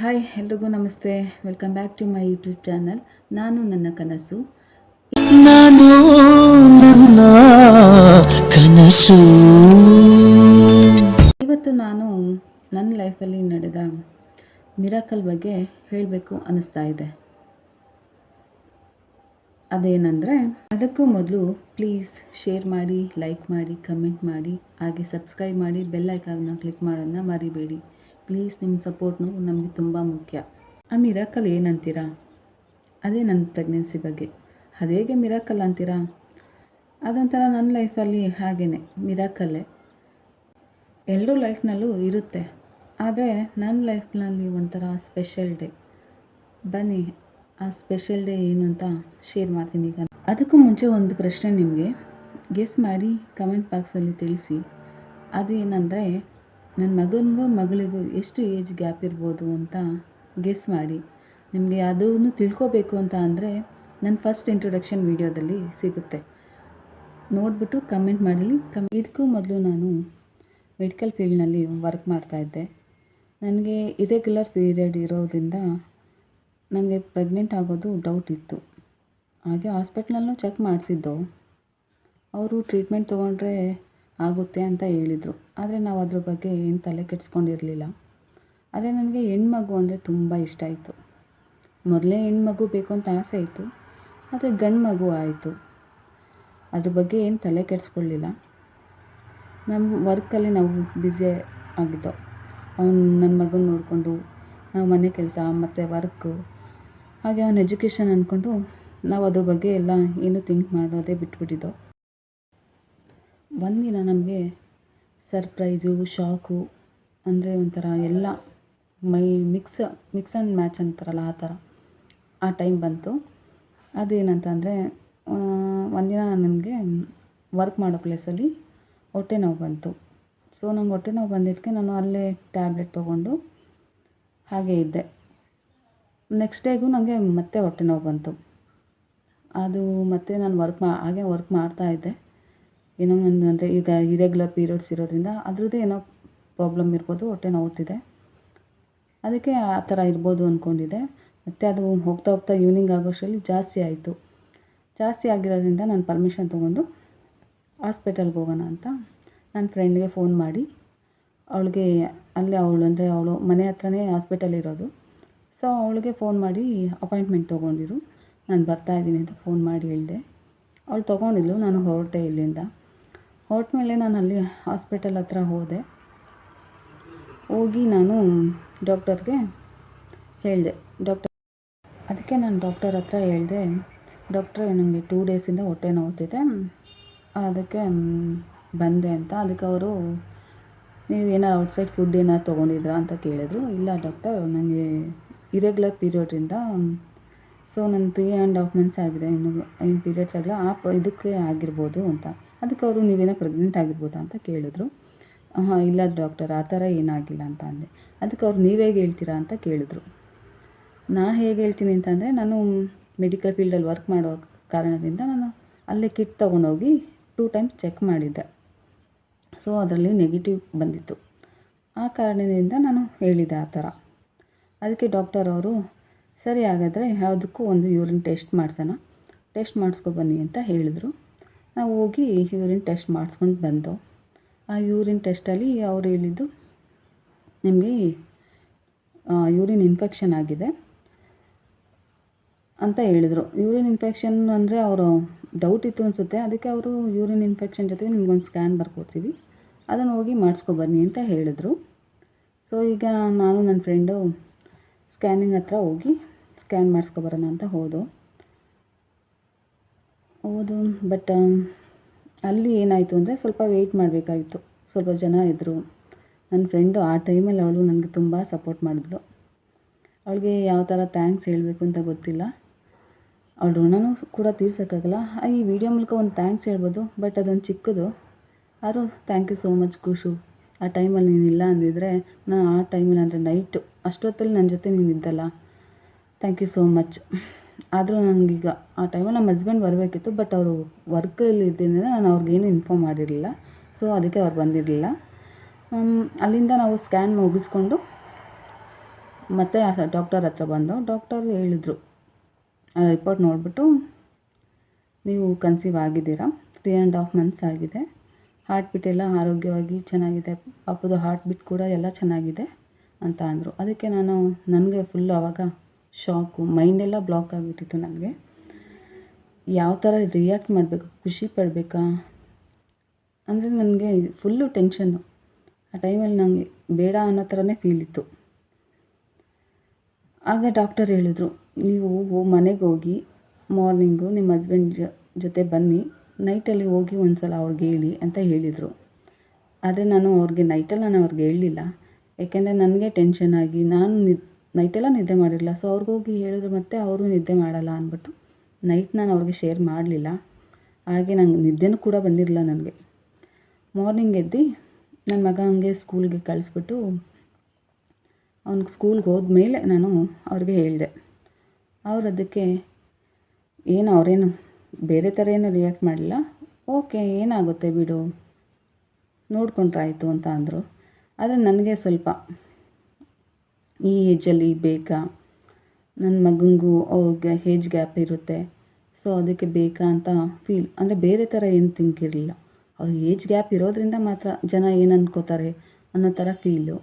Hi ಎಲ್ರಿಗೂ ನಮಸ್ತೆ. Welcome back to my YouTube channel ನಾನು ನನ್ನ ಕನಸು. ನಾನು ನನ್ನ ಕನಸು. ಇವತ್ತು ನಾನು ನನ್ನ ಲೈಫಲ್ಲಿ ನಡೆದ ಮಿರಾಕಲ್ ಬಗ್ಗೆ ಹೇಳಬೇಕು ಅನ್ನಿಸ್ತಾ ಇದೆ. ಅದೇನಂದರೆ ಅದಕ್ಕೂ ಮೊದಲು ಪ್ಲೀಸ್ ಶೇರ್ ಮಾಡಿ ಲೈಕ್ ಮಾಡಿ ಕಮೆಂಟ್ ಮಾಡಿ ಹಾಗೆ ಸಬ್ಸ್ಕ್ರೈಬ್ ಮಾಡಿ ಬೆಲ್ ಐಕಾನ್ನ ಕ್ಲಿಕ್ ಮಾಡೋದನ್ನ ಮರಿಬೇಡಿ. ಪ್ಲೀಸ್ ನಿಮ್ಮ ಸಪೋರ್ಟ್ನು ನಮಗೆ ತುಂಬ ಮುಖ್ಯ. ಆ ಮಿರಾಕಲ್ ಏನಂತೀರಾ? ಅದೇ ನನ್ನ ಪ್ರೆಗ್ನೆನ್ಸಿ ಬಗ್ಗೆ. ಅದೇಗೆ ಮಿರಾಕಲ್ ಅಂತೀರಾ? ಅದೊಂಥರ ನನ್ನ ಲೈಫಲ್ಲಿ ಹಾಗೇ ಮಿರಾಕಲ್ಲೇ. ಎಲ್ಲರೂ ಲೈಫ್ನಲ್ಲೂ ಇರುತ್ತೆ. ಆದರೆ ನನ್ನ ಲೈಫ್ನಲ್ಲಿ ಒಂಥರ ಸ್ಪೆಷಲ್ ಡೇ. ಬನ್ನಿ, ಆ ಸ್ಪೆಷಲ್ ಡೇ ಏನು ಅಂತ ಶೇರ್ ಮಾಡ್ತೀನಿ ಈಗ. ಅದಕ್ಕೂ ಮುಂಚೆ ಒಂದು ಪ್ರಶ್ನೆ ನಿಮಗೆ. ಗೆಸ್ ಮಾಡಿ ಕಮೆಂಟ್ ಬಾಕ್ಸಲ್ಲಿ ತಿಳಿಸಿ. ಅದು ಏನಂದರೆ ನನ್ನ ಮಗನಿಗೂ ಮಗಳಿಗೂ ಎಷ್ಟು ಏಜ್ ಗ್ಯಾಪ್ ಇರ್ಬೋದು ಅಂತ ಗೆಸ್ ಮಾಡಿ. ನಿಮಗೆ ಅದನ್ನು ತಿಳ್ಕೊಬೇಕು ಅಂತ ಅಂದರೆ ನನ್ನ ಫಸ್ಟ್ ಇಂಟ್ರೊಡಕ್ಷನ್ ವೀಡಿಯೋದಲ್ಲಿ ಸಿಗುತ್ತೆ. ನೋಡಿಬಿಟ್ಟು ಕಮೆಂಟ್ ಮಾಡಲಿ ಕಮ್ ಇದಕ್ಕೂ ಮೊದಲು ನಾನು ಮೆಡಿಕಲ್ ಫೀಲ್ಡ್ನಲ್ಲಿ ವರ್ಕ್ ಮಾಡ್ತಾಯಿದ್ದೆ ನನಗೆ ಇರೆಗ್ಯುಲರ್ ಪೀರಿಯಡ್ ಇರೋದ್ರಿಂದ ನನಗೆ ಪ್ರೆಗ್ನೆಂಟ್ ಆಗೋದು ಡೌಟ್ ಇತ್ತು. ಹಾಗೆ ಹಾಸ್ಪಿಟ್ಲಲ್ಲೂ ಚೆಕ್ ಮಾಡಿಸಿದ್ದು. ಅವರು ಟ್ರೀಟ್ಮೆಂಟ್ ತೊಗೊಂಡ್ರೆ ಆಗುತ್ತೆ ಅಂತ ಹೇಳಿದರು. ಆದರೆ ನಾವು ಅದ್ರ ಬಗ್ಗೆ ಏನು ತಲೆ ಕೆಡಿಸ್ಕೊಂಡಿರಲಿಲ್ಲ. ಆದರೆ ನನಗೆ ಹೆಣ್ಮಗು ಅಂದರೆ ತುಂಬ ಇಷ್ಟ ಆಯಿತು. ಮೊದಲೇ ಹೆಣ್ಮಗು ಬೇಕು ಅಂತ ಆಸೆ ಇತ್ತು. ಆದರೆ ಗಂಡು ಮಗು ಆಯಿತು. ಅದ್ರ ಬಗ್ಗೆ ಏನು ತಲೆ ಕೆಡಿಸ್ಕೊಳ್ಳಿಲ್ಲ ನಮ್ಮ ವರ್ಕಲ್ಲಿ ನಾವು ಬ್ಯುಸಿ ಆಗಿದ್ದೋ, ಅವನು ನನ್ನ ಮಗನ ನೋಡಿಕೊಂಡು ನಾವು ಮನೆ ಕೆಲಸ ಮತ್ತು ವರ್ಕು ಹಾಗೆ ಅವನ ಎಜುಕೇಷನ್ ಅಂದ್ಕೊಂಡು ನಾವು ಅದ್ರ ಬಗ್ಗೆ ಎಲ್ಲ ಏನು ಥಿಂಕ್ ಮಾಡೋದೇ ಬಿಟ್ಬಿಟ್ಟಿದ್ದೋ. ಒಂದಿನ ನಮಗೆ ಸರ್ಪ್ರೈಸು, ಶಾಕು ಅಂದರೆ ಒಂಥರ ಎಲ್ಲ ಮೈ ಮಿಕ್ಸ್ ಮಿಕ್ಸ್ ಆ್ಯಂಡ್ ಮ್ಯಾಚ್ ಅಂತಾರಲ್ಲ ಆ ಥರ ಆ ಟೈಮ್ ಬಂತು. ಅದೇನಂತ ಅಂದರೆ ಒಂದಿನ ನನಗೆ ವರ್ಕ್ ಮಾಡೋ ಪ್ಲೇಸಲ್ಲಿ ಹೊಟ್ಟೆ ನೋವು ಬಂತು. ಸೊ ನಂಗೆ ಹೊಟ್ಟೆ ನೋವು ಬಂದಿದ್ದಕ್ಕೆ ನಾನು ಅಲ್ಲೇ ಟ್ಯಾಬ್ಲೆಟ್ ತೊಗೊಂಡು ಹಾಗೆ ಇದ್ದೆ. ನೆಕ್ಸ್ಟ್ ಡೇಗೂ ನನಗೆ ಮತ್ತೆ ಹೊಟ್ಟೆ ನೋವು ಬಂತು. ಅದು ಮತ್ತೆ ನಾನು ವರ್ಕ್ ಮಾ, ಹಾಗೆ ವರ್ಕ್ ಮಾಡ್ತಾ ಇದ್ದೆ. ಏನೋ ಒಂದು ಅಂದರೆ ಈಗ ಇರೆಗ್ಯುಲರ್ ಪೀರಿಯಡ್ಸ್ ಇರೋದ್ರಿಂದ ಅದರದ್ದೇ ಏನೋ ಪ್ರಾಬ್ಲಮ್ ಇರ್ಬೋದು, ಹೊಟ್ಟೆ ನೋವುತ್ತಿದೆ ಅದಕ್ಕೆ ಆ ಥರ ಇರ್ಬೋದು ಅಂದ್ಕೊಂಡಿದ್ದೆ ಮತ್ತು ಅದು ಹೋಗ್ತಾ ಹೋಗ್ತಾ ಈವ್ನಿಂಗ್ ಆಗೋಷ್ಟರಲ್ಲಿ ಜಾಸ್ತಿ ಆಯಿತು. ಜಾಸ್ತಿ ಆಗಿರೋದ್ರಿಂದ ನಾನು ಪರ್ಮಿಷನ್ ತೊಗೊಂಡು ಹಾಸ್ಪಿಟಲ್ಗೆ ಹೋಗೋಣ ಅಂತ ನನ್ನ ಫ್ರೆಂಡ್ಗೆ ಫೋನ್ ಮಾಡಿ. ಅವಳಿಗೆ ಅಲ್ಲೇ ಅವಳು ಅಂದರೆ ಅವಳು ಮನೆ ಹತ್ರನೇ ಹಾಸ್ಪಿಟಲ್ ಇರೋದು. ಸೊ ಅವಳಿಗೆ ಫೋನ್ ಮಾಡಿ ಅಪಾಯಿಂಟ್ಮೆಂಟ್ ತೊಗೊಂಡಿರು. ನಾನು ಬರ್ತಾಯಿದ್ದೀನಿ ಅಂತ ಫೋನ್ ಮಾಡಿ ಹೇಳಿದೆ. ಅವಳು ತೊಗೊಂಡಿದ್ಲು, ನಾನು ಹೊರಟೆ ಇಲ್ಲಿಂದ. ಹೊರಟ ಮೇಲೆ ನಾನು ಅಲ್ಲಿ ಹಾಸ್ಪಿಟಲ್ ಹತ್ರ ಹೋದೆ. ಹೋಗಿ ನಾನು ಡಾಕ್ಟರ್ಗೆ ಹೇಳಿದೆ. ಡಾಕ್ಟರ್ ಅದಕ್ಕೆ ನಾನು ಡಾಕ್ಟರ್ ಹತ್ರ ಹೇಳಿದೆ, ಡಾಕ್ಟರ್ ನನಗೆ ಟೂ ಡೇಸಿಂದ ಹೊಟ್ಟೆ ನೋವುತ್ತಿದೆ ಅದಕ್ಕೆ ಬಂದೆ ಅಂತ. ಅದಕ್ಕೆ ಅವರು, ನೀವು ಏನಾರು ಔಟ್ಸೈಡ್ ಫುಡ್ ಏನಾರು ತೊಗೊಂಡಿದ್ರಾ ಅಂತ ಕೇಳಿದ್ರು. ಇಲ್ಲ ಡಾಕ್ಟರ್ ನನಗೆ ಇರೆಗ್ಯುಲರ್ ಪೀರಿಯಡ್ರಿಂದ ಸೊ ನನ್ನ ತ್ರೀ ಆ್ಯಂಡ್ ಹಾಫ್ ಮಂತ್ಸ್ ಆಗಿದೆ. ಇನ್ನು ಏನು ಪೀರಿಯಡ್ಸ್ ಆಗಲ್ಲ ಆ ಇದಕ್ಕೆ ಆಗಿರ್ಬೋದು ಅಂತ. ಅದಕ್ಕೆ ಅವರು ನೀವೇನೋ ಪ್ರೆಗ್ನೆಂಟ್ ಆಗಿರ್ಬೋದಾ ಅಂತ ಕೇಳಿದ್ರು. ಹಾಂ ಇಲ್ಲ ಡಾಕ್ಟರ್ ಆ ಥರ ಏನಾಗಿಲ್ಲ ಅಂತ ಅಂದೆ. ಅದಕ್ಕೆ ಅವ್ರು ನೀವು ಹೇಗೆ ಹೇಳ್ತೀರಾ ಅಂತ ಕೇಳಿದ್ರು. ನಾನು ಹೇಗೆ ಹೇಳ್ತೀನಿ ಅಂತಂದರೆ ನಾನು ಮೆಡಿಕಲ್ ಫೀಲ್ಡಲ್ಲಿ ವರ್ಕ್ ಮಾಡೋ ಕಾರಣದಿಂದ ನಾನು ಅಲ್ಲೇ ಕಿಟ್ ತೊಗೊಂಡೋಗಿ ಟೂ ಟೈಮ್ಸ್ ಚೆಕ್ ಮಾಡಿದ್ದೆ. ಸೊ ಅದರಲ್ಲಿ ನೆಗೆಟಿವ್ ಬಂದಿತ್ತು. ಆ ಕಾರಣದಿಂದ ನಾನು ಹೇಳಿದೆ ಆ ಥರ. ಅದಕ್ಕೆ ಡಾಕ್ಟರ್ ಅವರು, ಸರಿ ಹಾಗಾದರೆ ಯಾವುದಕ್ಕೂ ಒಂದು ಯೂರಿನ್ ಟೆಸ್ಟ್ ಮಾಡಿಸೋಣ. ಟೆಸ್ಟ್ ಮಾಡಿಸ್ಕೊಬನ್ನಿ ಅಂತ ಹೇಳಿದರು. ನಾವು ಹೋಗಿ ಯೂರಿನ್ ಟೆಸ್ಟ್ ಮಾಡಿಸ್ಕೊಂಡು ಬಂದೋ. ಆ ಯೂರಿನ್ ಟೆಸ್ಟಲ್ಲಿ ಅವ್ರು ಹೇಳಿದ್ದು, ನಿಮಗೆ ಯೂರಿನ್ ಇನ್ಫೆಕ್ಷನ್ ಆಗಿದೆ. ಅಂತ ಹೇಳಿದರು. ಯೂರಿನ್ ಇನ್ಫೆಕ್ಷನ್ ಅಂದರೆ ಅವರು ಡೌಟ್ ಇತ್ತು ಅನಿಸುತ್ತೆ. ಅದಕ್ಕೆ ಅವರು ಯೂರಿನ್ ಇನ್ಫೆಕ್ಷನ್ ಜೊತೆಗೆ ನಿಮ್ಗೊಂದು ಸ್ಕ್ಯಾನ್ ಬರ್ಕೊಡ್ತೀವಿ. ಅದನ್ನು ಹೋಗಿ ಮಾಡಿಸ್ಕೊಬನ್ನಿ ಅಂತ ಹೇಳಿದ್ರು. ಸೊ ಈಗ ನಾನು ನನ್ನ ಫ್ರೆಂಡು ಸ್ಕ್ಯಾನಿಂಗ್ ಹತ್ರ ಹೋಗಿ ಸ್ಕ್ಯಾನ್ ಮಾಡಿಸ್ಕೊಬರೋಣ ಅಂತ ಹೋದು. ಹೌದು ಬಟ್ ಅಲ್ಲಿ ಏನಾಯಿತು ಅಂದರೆ ಸ್ವಲ್ಪ ವೆಯ್ಟ್ ಮಾಡಬೇಕಾಗಿತ್ತು ಸ್ವಲ್ಪ ಜನ ಇದ್ದರು ನನ್ನ ಫ್ರೆಂಡು ಆ ಟೈಮಲ್ಲಿ ಅವಳು ನನಗೆ ತುಂಬ ಸಪೋರ್ಟ್ ಮಾಡಿದ್ಳು ಅವಳಿಗೆ ಯಾವ ಥರ ಥ್ಯಾಂಕ್ಸ್ ಹೇಳಬೇಕು ಅಂತ ಗೊತ್ತಿಲ್ಲ. ಅವಳ ಋಣನೂ ಕೂಡ ತೀರ್ಸೋಕ್ಕಾಗಲ್ಲ. ಈ ವಿಡಿಯೋ ಮೂಲಕ ಒಂದು ಥ್ಯಾಂಕ್ಸ್ ಹೇಳ್ಬೋದು ಬಟ್ ಅದೊಂದು ಚಿಕ್ಕದು. ಆದರೂ thank you so much Khushu. ಆ ಟೈಮಲ್ಲಿ ನೀನಿಲ್ಲ ಅಂದಿದ್ರೆ ನಾನು ಆ ಟೈಮಲ್ಲಿ ಅಂದರೆ ನೈಟು ಅಷ್ಟೊತ್ತಲ್ಲಿ ನನ್ನ ಜೊತೆ ನೀನು ಇದ್ದಲ್ಲ. ಥ್ಯಾಂಕ್ ಯು ಸೋ ಮಚ್ ಆದರೂ ನನಗೀಗ ಆ ಟೈಮಲ್ಲಿ ನಮ್ಮ ಹಸ್ಬೆಂಡ್ ಬರಬೇಕಿತ್ತು ಬಟ್ ಅವರು ವರ್ಕಲ್ಲಿ ಇದ್ದರಿಂದ ನಾನು ಅವ್ರಿಗೇನು ಇನ್ಫಾರ್ಮ್ ಮಾಡಿರಲಿಲ್ಲ. ಸೊ ಅದಕ್ಕೆ ಅವ್ರು ಬಂದಿರಲಿಲ್ಲ. ಅಲ್ಲಿಂದ ನಾವು ಸ್ಕ್ಯಾನ್ ಮುಗಿಸ್ಕೊಂಡು ಮತ್ತೆ ಡಾಕ್ಟರ್ ಹತ್ರ ಬಂದು ಡಾಕ್ಟರ್ ಹೇಳಿದ್ರು. ಆ ರಿಪೋರ್ಟ್ ನೋಡಿಬಿಟ್ಟು, ನೀವು ಕನ್ಸೀವ್ ಆಗಿದ್ದೀರಾ? ತ್ರೀ ಆ್ಯಂಡ್ ಹಾಫ್ ಮಂತ್ಸ್ ಆಗಿದೆ. ಹಾರ್ಟ್ ಬಿಟ್ ಎಲ್ಲ ಆರೋಗ್ಯವಾಗಿ ಚೆನ್ನಾಗಿದೆ. ಪಾಪದ ಹಾರ್ಟ್ ಬಿಟ್ ಕೂಡ ಎಲ್ಲ ಚೆನ್ನಾಗಿದೆ ಅಂತ ಅಂದರು. ಅದಕ್ಕೆ ನಾನು, ನನಗೆ ಫುಲ್ಲು ಆವಾಗ ಶಾಕು ಮೈಂಡೆಲ್ಲ ಬ್ಲಾಕ್ ಆಗಿಬಿಟ್ಟಿತ್ತು ನನಗೆ. ಯಾವ ಥರ ರಿಯಾಕ್ಟ್ ಮಾಡಬೇಕು, ಖುಷಿ ಪಡಬೇಕಾ? ಅಂದರೆ ನನಗೆ ಫುಲ್ಲು ಟೆನ್ಷನ್ನು ಆ ಟೈಮಲ್ಲಿ ನನಗೆ ಬೇಡ ಅನ್ನೋ ಥರನೇ ಫೀಲ್ ಇತ್ತು. ಆಗ ಡಾಕ್ಟರ್ ಹೇಳಿದರು, ನೀವು ಮನೆಗೆ ಹೋಗಿ ಮಾರ್ನಿಂಗು ನಿಮ್ಮ ಹಸ್ಬೆಂಡ್ ಜೊತೆ ಬನ್ನಿ. ನೈಟಲ್ಲಿ ಹೋಗಿ ಒಂದು ಸಲ ಅವ್ರಿಗೆ ಹೇಳಿ ಅಂತ ಹೇಳಿದರು. ಆದರೆ ನಾನು ಅವ್ರಿಗೆ ನೈಟಲ್ಲಿ ನಾನು ಅವ್ರಿಗೆ ಹೇಳಲಿಲ್ಲ. ಯಾಕೆಂದರೆ ನನಗೆ ಟೆನ್ಷನ್ ಆಗಿ ನಾನು ನೈಟೆಲ್ಲ ನಿದ್ದೆ ಮಾಡಿರಲಿಲ್ಲ. ಸೊ ಅವ್ರಿಗೋಗಿ ಹೇಳಿದ್ರು, ಮತ್ತೆ ಅವರು ನಿದ್ದೆ ಮಾಡಲ್ಲ ಅಂದ್ಬಿಟ್ಟು ನೈಟ್ ನಾನು ಅವ್ರಿಗೆ ಶೇರ್ ಮಾಡಲಿಲ್ಲ. ಹಾಗೆ ನಂಗೆ ನಿದ್ದೆನೂ ಕೂಡ ಬಂದಿರಲಿಲ್ಲ ನನಗೆ. ಮಾರ್ನಿಂಗ್ ಎದ್ದು ನನ್ನ ಮಗ ಹಂಗೆ ಸ್ಕೂಲ್ಗೆ ಕಳಿಸ್ಬಿಟ್ಟು ಅವ್ನಿಗೆ ಸ್ಕೂಲ್ಗೆ ಹೋದ್ಮೇಲೆ ನಾನು ಅವ್ರಿಗೆ ಹೇಳಿದೆ. ಅವ್ರು ಅದಕ್ಕೆ, ಏನು ಅವರೇನು ಬೇರೆ ಥರ ಏನು ರಿಯಾಕ್ಟ್ ಮಾಡಲಿಲ್ಲ? ಓಕೆ, ಏನಾಗುತ್ತೆ ಬಿಡು. ನೋಡ್ಕೊಂಡ್ರಾಯಿತು ಅಂತ ಅಂದರು. ಆದರೆ ನನಗೆ ಸ್ವಲ್ಪ ಈ ಏಜಲ್ಲಿ ಬೇಕಾ? ನನ್ನ ಮಗನಿಗೂ ಅವ್ರಿಗೆ ಏಜ್ ಗ್ಯಾಪ್ ಇರುತ್ತೆ. ಸೊ ಅದಕ್ಕೆ ಬೇಕಾ ಅಂತ ಫೀಲ್ ಅಂದರೆ ಬೇರೆ ಥರ ಏನು ಥಿಂಕ್ ಇರಲಿಲ್ಲ. ಅವ್ರ ಏಜ್ ಗ್ಯಾಪ್ ಇರೋದ್ರಿಂದ ಮಾತ್ರ ಜನ ಏನು ಅನ್ಕೋತಾರೆ ಅನ್ನೋ ಥರ ಫೀಲು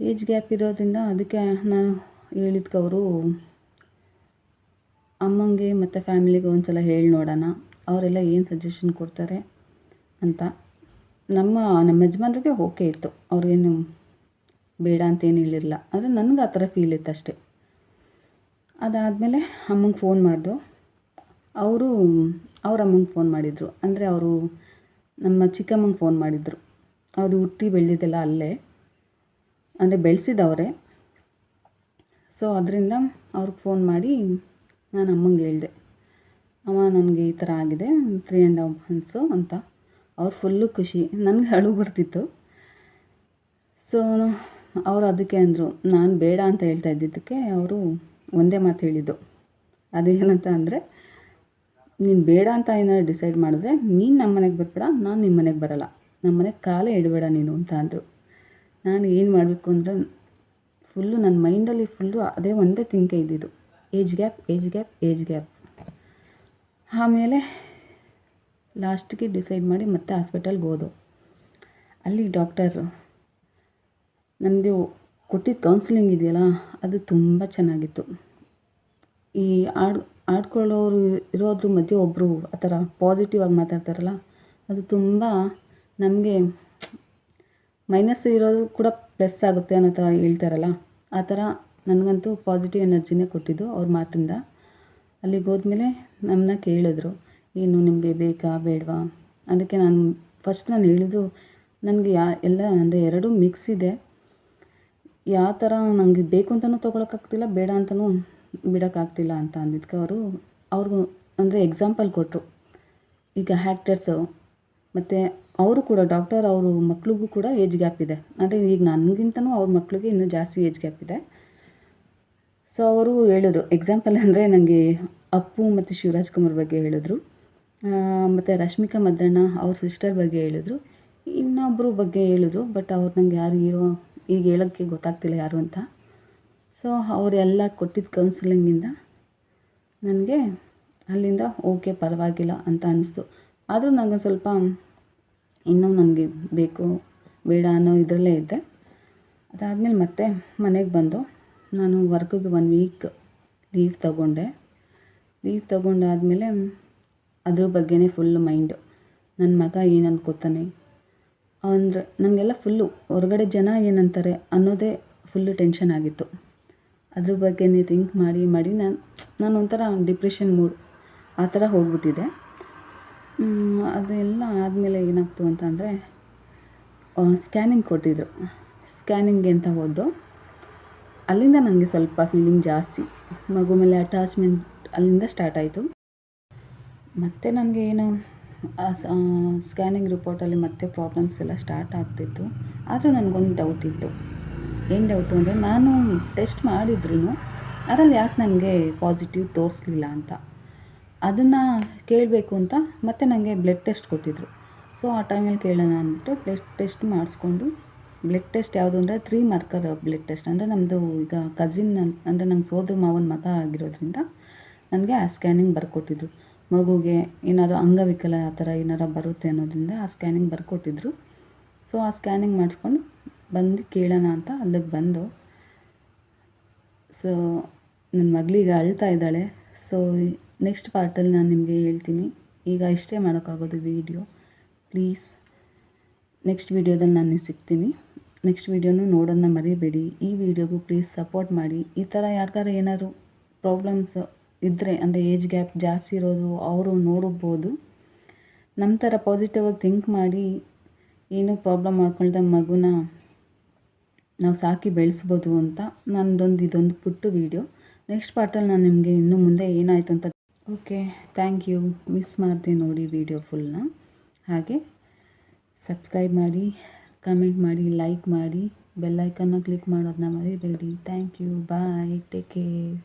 ಏಜ್ ಗ್ಯಾಪ್ ಇರೋದ್ರಿಂದ ಅದಕ್ಕೆ ನಾನು ಹೇಳಿದ್ಕೆ ಅವರು ಅಮ್ಮಂಗೆ ಮತ್ತು ಫ್ಯಾಮಿಲಿಗೆ ಒಂದು ಸಲ ಹೇಳಿ ನೋಡೋಣ. ಅವರೆಲ್ಲ ಏನು ಸಜೆಷನ್ ಕೊಡ್ತಾರೆ ಅಂತ. ನಮ್ಮ ನಮ್ಮ ಯಜಮಾನ್ರಿಗೆ ಓಕೆ ಇತ್ತು. ಅವ್ರಿಗೇನು ಬೇಡ ಅಂತೇನು ಹೇಳಿರಲಿಲ್ಲ. ಆದರೆ ನನಗೆ ಆ ಥರ ಫೀಲ್ ಇತ್ತು ಅಷ್ಟೇ. ಅದಾದಮೇಲೆ ಅಮ್ಮಂಗೆ ಫೋನ್ ಮಾಡ್ದು. ಅವರು, ಅವ್ರ ಅಮ್ಮಂಗೆ ಫೋನ್ ಮಾಡಿದರು. ಅಂದರೆ ಅವರು ನಮ್ಮ ಚಿಕ್ಕಮ್ಮಂಗೆ ಫೋನ್ ಮಾಡಿದರು. ಅವರು ಹುಟ್ಟಿ ಬೆಳೆದಿದ್ದೆಲ್ಲ ಅಲ್ಲೇ. ಅಂದರೆ ಬೆಳೆಸಿದವ್ರೆ. ಸೊ ಅದರಿಂದ ಅವ್ರಿಗೆ ಫೋನ್ ಮಾಡಿ ನಾನು ಅಮ್ಮಂಗೆ ಹೇಳಿದೆ. ಅಮ್ಮ, ನನಗೆ ಈ ಥರ ಆಗಿದೆ. ತ್ರೀ ಆ್ಯಂಡ್ ಹಾಫ್ ಮಂತ್ಸು ಅಂತ. ಅವ್ರು ಫುಲ್ಲು ಖುಷಿ. ನನಗೆ ಅಳು ಬರ್ತಿತ್ತು. ಸೊ ಅವರು ಅದಕ್ಕೆ ಅಂದರು, ನಾನು ಬೇಡ ಅಂತ ಹೇಳ್ತಾ ಇದ್ದಿದ್ದಕ್ಕೆ ಅವರು ಒಂದೇ ಮಾತು ಹೇಳಿದ್ದು. ಅದೇನಂತ ಅಂದರೆ, ನೀನು ಬೇಡ ಅಂತ ಏನಾದ್ರು ಡಿಸೈಡ್ ಮಾಡಿದ್ರೆ ನೀನು ನಮ್ಮ ಮನೆಗೆ ಬರಬೇಡ, ನಾನು ನಿಮ್ಮ ಮನೆಗೆ ಬರಲ್ಲ. ನಮ್ಮ ಮನೆಗೆ ಕಾಲೇ ಇಡಬೇಡ ನೀನು ಅಂತ ಅಂದರು. ನಾನು ಏನು ಮಾಡಬೇಕು ಅಂದರೆ ಫುಲ್ಲು ನನ್ನ ಮೈಂಡಲ್ಲಿ ಫುಲ್ಲು ಅದೇ ಒಂದೇ ತಿಂಕೆ ಇದ್ದಿದ್ದು. Age gap age gap age gap ಆಮೇಲೆ ಲಾಸ್ಟಿಗೆ ಡಿಸೈಡ್ ಮಾಡಿ ಮತ್ತೆ ಹಾಸ್ಪಿಟಲ್ಗೆ ಹೋದೋ. ಅಲ್ಲಿ ಡಾಕ್ಟರು ನಮಗೆ ಕೊಟ್ಟಿದ್ದ ಕೌನ್ಸಿಲಿಂಗ್ ಇದೆಯಲ್ಲ, ಅದು ತುಂಬ ಚೆನ್ನಾಗಿತ್ತು. ಈ ಆಡ್, ಆಡ್ಕೊಳ್ಳೋರು ಇರೋದ್ರ ಮಧ್ಯೆ ಒಬ್ಬರು ಆ ಥರ ಪಾಸಿಟಿವ್ ಆಗಿ ಮಾತಾಡ್ತಾರಲ್ಲ, ಅದು ತುಂಬ ನಮಗೆ ಮೈನಸ್ ಇರೋದು ಕೂಡ ಪ್ಲಸ್ ಆಗುತ್ತೆ ಅನ್ನೋ ಥರ ಹೇಳ್ತಾರಲ್ಲ, ಆ ಥರ ನನಗಂತೂ ಪಾಸಿಟಿವ್ ಎನರ್ಜಿನೇ ಕೊಟ್ಟಿದ್ದು ಅವ್ರ ಮಾತಿಂದ. ಅಲ್ಲಿಗೆ ಹೋದ್ಮೇಲೆ ನಮ್ಮನ್ನ ಕೇಳಿದ್ರು, ಏನು ನಿಮಗೆ ಬೇಕಾ ಬೇಡವಾ? ಅದಕ್ಕೆ ನಾನು ಫಸ್ಟ್ ನಾನು ಹೇಳಿದ್ದು, ನನಗೆ ಯಾ, ಎಲ್ಲ ಅಂದರೆ ಎರಡೂ ಮಿಕ್ಸ್ ಇದೆ. ಯಾವ ಥರ ನನಗೆ ಬೇಕು ಅಂತಲೂ ತೊಗೊಳಕ್ಕಾಗ್ತಿಲ್ಲ ಬೇಡ ಅಂತಲೂ ಬಿಡೋಕ್ಕಾಗ್ತಿಲ್ಲ ಅಂತ ಅಂದಿದ್ದಕ್ಕೆ ಅವರು ಅವ್ರಿಗೂ ಅಂದರೆ ಎಕ್ಸಾಂಪಲ್ ಕೊಟ್ಟರು ಈಗ ಹ್ಯಾಕ್ಟರ್ಸು ಮತ್ತು ಅವರು ಕೂಡ ಡಾಕ್ಟರ್ ಅವರು ಮಕ್ಳಿಗೂ ಕೂಡ ಏಜ್ ಗ್ಯಾಪ್ ಇದೆ. ಅಂದರೆ ಈಗ ನನಗಿಂತನೂ ಅವ್ರ ಮಕ್ಳಿಗೆ ಇನ್ನೂ ಜಾಸ್ತಿ ಏಜ್ ಗ್ಯಾಪ್ ಇದೆ. ಸೊ ಅವರು ಹೇಳಿದ್ರು ಎಕ್ಸಾಂಪಲ್ ಅಂದರೆ ನನಗೆ ಅಪ್ಪು ಮತ್ತು ಶಿವರಾಜ್ ಕುಮಾರ್ ಬಗ್ಗೆ ಹೇಳಿದ್ರು. ಮತ್ತು ರಶ್ಮಿಕಾ ಮದ್ದಣ್ಣ ಅವ್ರ ಸಿಸ್ಟರ್ ಬಗ್ಗೆ ಹೇಳಿದ್ರು. ಇನ್ನೊಬ್ಬರು ಬಗ್ಗೆ ಹೇಳಿದ್ರು ಬಟ್ ಅವ್ರು ನಂಗೆ ಯಾರು ಹೀರೋ ಈಗ ಹೇಳೋಕ್ಕೆ ಗೊತ್ತಾಗ್ತಿಲ್ಲ ಯಾರು ಅಂತ. ಸೊ ಅವರೆಲ್ಲ ಕೊಟ್ಟಿದ್ದ ಕೌನ್ಸಿಲಿಂಗಿಂದ ನನಗೆ ಅಲ್ಲಿಂದ ಓಕೆ ಪರವಾಗಿಲ್ಲ ಅಂತ ಅನ್ನಿಸ್ತು ಆದರೂ ನನಗೆ ಸ್ವಲ್ಪ ಇನ್ನೂ ನನಗೆ ಬೇಕು, ಬೇಡ ಅನ್ನೋ ಇದರಲ್ಲೇ ಇದ್ದೆ. ಅದಾದಮೇಲೆ ಮತ್ತೆ ಮನೆಗೆ ಬಂದು ನಾನು ವರ್ಕಿಗೆ ಒನ್ ವೀಕ್ ಲೀವ್ ತಗೊಂಡೆ. ಲೀವ್ ತಗೊಂಡಾದಮೇಲೆ ಅದ್ರ ಬಗ್ಗೆನೇ ಫುಲ್ ಮೈಂಡು ನನ್ನ ಮಗ ಏನು ಅನ್ಕೋತಾನೆ? ಅಂದರೆ ನನಗೆಲ್ಲ ಫುಲ್ಲು ಹೊರಗಡೆ ಜನ ಏನಂತಾರೆ ಅನ್ನೋದೇ ಫುಲ್ಲು ಟೆನ್ಷನ್ ಆಗಿತ್ತು. ಅದ್ರ ಬಗ್ಗೆನೇ ಥಿಂಕ್ ಮಾಡಿ ಮಾಡಿ ನಾನು ನಾನು ಡಿಪ್ರೆಷನ್ ಮೂಡ್ ಆ ಥರ ಹೋಗ್ಬಿಟ್ಟಿದೆ. ಅದೆಲ್ಲ ಆದಮೇಲೆ ಏನಾಗ್ತು ಅಂತ ಅಂದರೆ ಸ್ಕ್ಯಾನಿಂಗ್ ಕೊಟ್ಟಿದ್ರು. ಸ್ಕ್ಯಾನಿಂಗ್ಗೆ ಅಂತ ಹೋದ್ದು. ಅಲ್ಲಿಂದ ನನಗೆ ಸ್ವಲ್ಪ ಫೀಲಿಂಗ್ ಜಾಸ್ತಿ. ಮಗು ಮೇಲೆ ಅಟ್ಯಾಚ್ಮೆಂಟ್ ಅಲ್ಲಿಂದ ಸ್ಟಾರ್ಟ್ ಆಯಿತು. ಮತ್ತು ನನಗೆ ಏನು ಸ್ಕ್ಯಾನಿಂಗ್ ರಿಪೋರ್ಟಲ್ಲಿ ಮತ್ತೆ ಪ್ರಾಬ್ಲಮ್ಸ್ ಎಲ್ಲ ಸ್ಟಾರ್ಟ್ ಆಗ್ತಿತ್ತು. ಆದರೂ ನನಗೊಂದು ಡೌಟ್ ಇತ್ತು. ಏನು ಡೌಟು ಅಂದರೆ ನಾನು ಟೆಸ್ಟ್ ಮಾಡಿದ್ರು ಅದರಲ್ಲಿ ಯಾಕೆ ನನಗೆ ಪಾಸಿಟಿವ್ ತೋರಿಸ್ಲಿಲ್ಲ ಅಂತ. ಅದನ್ನು ಕೇಳಬೇಕು ಅಂತ ಮತ್ತೆ ನನಗೆ ಬ್ಲಡ್ ಟೆಸ್ಟ್ ಕೊಟ್ಟಿದ್ದರು ಸೊ ಆ ಟೈಮಲ್ಲಿ ಕೇಳೋಣ ಅಂದ್ಬಿಟ್ಟು ಬ್ಲಡ್ ಟೆಸ್ಟ್ ಮಾಡಿಸ್ಕೊಂಡು ಬ್ಲಡ್ ಟೆಸ್ಟ್ ಯಾವುದು ಅಂದರೆ ತ್ರೀ ಮಾರ್ಕರ್ ಬ್ಲಡ್ ಟೆಸ್ಟ್ ಅಂದರೆ ನಮ್ಮದು ಈಗ ಕಸಿನ್ ಅಂದರೆ ನಂಗೆ ಸೋದರ ಮಾವನ ಮಗ ಆಗಿರೋದ್ರಿಂದ ನನಗೆ ಆ ಸ್ಕ್ಯಾನಿಂಗ್ ಬರ್ಕೊಟ್ಟಿದ್ರು. ಮಗುಗೆ ಏನಾದರೂ ಅಂಗವಿಕಲ ಆ ಥರ ಏನಾರು ಬರುತ್ತೆ ಅನ್ನೋದ್ರಿಂದ ಆ ಸ್ಕ್ಯಾನಿಂಗ್ ಬರ್ಕೊಟ್ಟಿದ್ರು. ಸೊ ಆ ಸ್ಕ್ಯಾನಿಂಗ್ ಮಾಡಿಸ್ಕೊಂಡು ಬಂದು ಕೇಳೋಣ ಅಂತ ಅಲ್ಲಿಗೆ ಬಂದು. ಸೊ ನನ್ನ ಮಗಳಿಗೆ ಅಳ್ತಾ ಇದ್ದಾಳೆ. ಸೊ ನೆಕ್ಸ್ಟ್ ಪಾರ್ಟಲ್ಲಿ ನಾನು ನಿಮಗೆ ಹೇಳ್ತೀನಿ. ಈಗ ಇಷ್ಟೇ ಮಾಡೋಕ್ಕಾಗೋದು ವೀಡಿಯೋ ಪ್ಲೀಸ್ ನೆಕ್ಸ್ಟ್ ವೀಡಿಯೋದಲ್ಲಿ ನಾನು ಸಿಗ್ತೀನಿ. ನೆಕ್ಸ್ಟ್ ವೀಡಿಯೋನು ನೋಡೋದನ್ನ ಮರಿಬೇಡಿ. ಈ ವಿಡಿಯೋಗೂ ಪ್ಲೀಸ್ ಸಪೋರ್ಟ್ ಮಾಡಿ. ಈ ಥರ ಯಾರಿಗಾರ ಏನಾದ್ರು ಪ್ರಾಬ್ಲಮ್ಸ್ ಇದ್ದರೆ ಅಂದರೆ ಏಜ್ ಗ್ಯಾಪ್ ಜಾಸ್ತಿ ಇರೋದು ಅವರು ನೋಡಬಹುದು ನಮ್ಮ ಥರ ಪಾಸಿಟಿವಾಗಿ ಥಿಂಕ್ ಮಾಡಿ, ಏನೂ ಪ್ರಾಬ್ಲಮ್ ಮಾಡ್ಕೊಳ್ದೆ ಮಗುನ ನಾವು ಸಾಕಿ ಬೆಳೆಸ್ಬೋದು ಅಂತ ನಂದೊಂದು ಇದೊಂದು ಪುಟ್ಟು ವೀಡಿಯೋ ನೆಕ್ಸ್ಟ್ ಪಾರ್ಟಲ್ಲಿ ನಾನು ನಿಮಗೆ ಇನ್ನು ಮುಂದೆ ಏನಾಯಿತು ಅಂತ ಓಕೆ ಥ್ಯಾಂಕ್ ಯು ಮಿಸ್ ಮಾಡಿದೆ ನೋಡಿ ವೀಡಿಯೋ ಫುಲ್ನ ಹಾಗೆ ಸಬ್ಸ್ಕ್ರೈಬ್ ಮಾಡಿ ಕಮೆಂಟ್ ಮಾಡಿ ಲೈಕ್ ಮಾಡಿ ಬೆಲ್ಲೈಕನ್ನ ಕ್ಲಿಕ್ ಮಾಡೋದನ್ನ ಮರಿಬೇಡಿ. Thank you bye take care